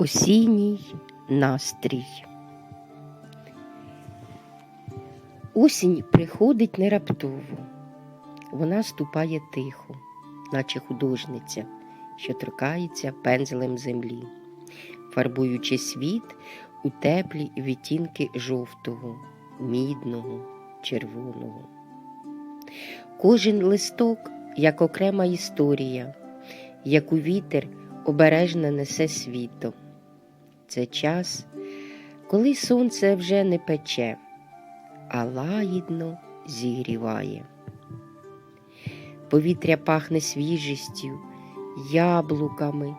Осінній настрій. Осінь приходить не раптово. Вона ступає тихо, наче художниця, що торкається пензлем землі, фарбуючи світ у теплі відтінки жовтого, мідного, червоного. Кожен листок як окрема історія, яку вітер обережно несе світом. Це час, коли сонце вже не пече, а лагідно зігріває. Повітря пахне свіжістю, яблуками,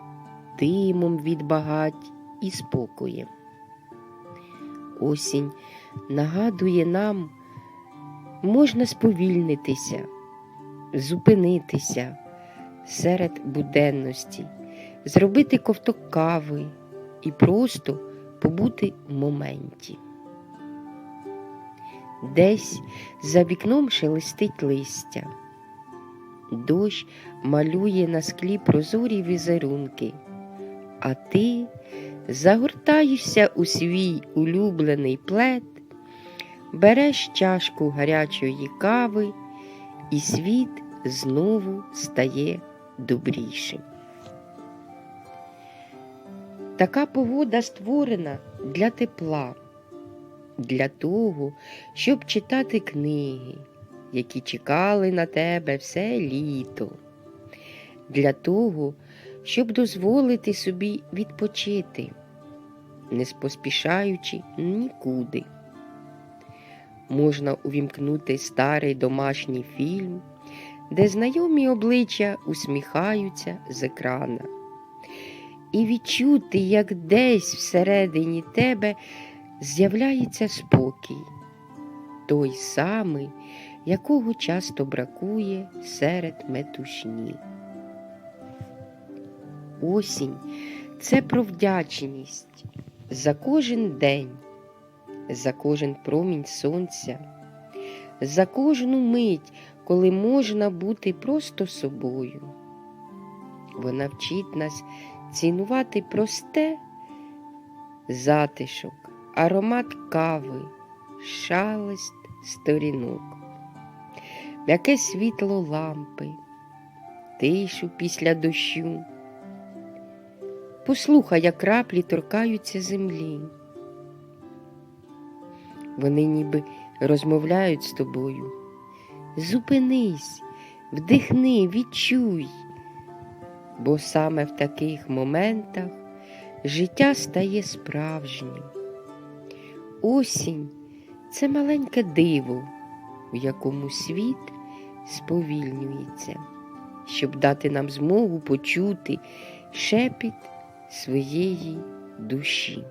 димом від багать і спокоєм. Осінь нагадує нам, можна сповільнитися, зупинитися серед буденності, зробити ковток кави і просто побути в моменті. Десь за вікном шелестить листя, дощ малює на склі прозорі візерунки, а ти загортаєшся у свій улюблений плед, береш чашку гарячої кави, і світ знову стає добрішим. Така погода створена для тепла, для того, щоб читати книги, які чекали на тебе все літо, для того, щоб дозволити собі відпочити, не поспішаючи нікуди. Можна увімкнути старий домашній фільм, де знайомі обличчя усміхаються з екрана і відчути, як десь всередині тебе з'являється спокій, той самий, якого часто бракує серед метушні. Осінь це про вдячність за кожен день, за кожен промінь сонця, за кожну мить, коли можна бути просто собою. Вона вчить нас цінувати просте затишок, аромат кави, шалест сторінок, м'яке світло лампи, тишу після дощу. Послухай, як краплі торкаються землі. Вони ніби розмовляють з тобою. Зупинись, вдихни, відчуй бо саме в таких моментах життя стає справжнім. Осінь це маленьке диво, в якому світ сповільнюється, щоб дати нам змогу почути шепіт своєї душі.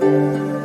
you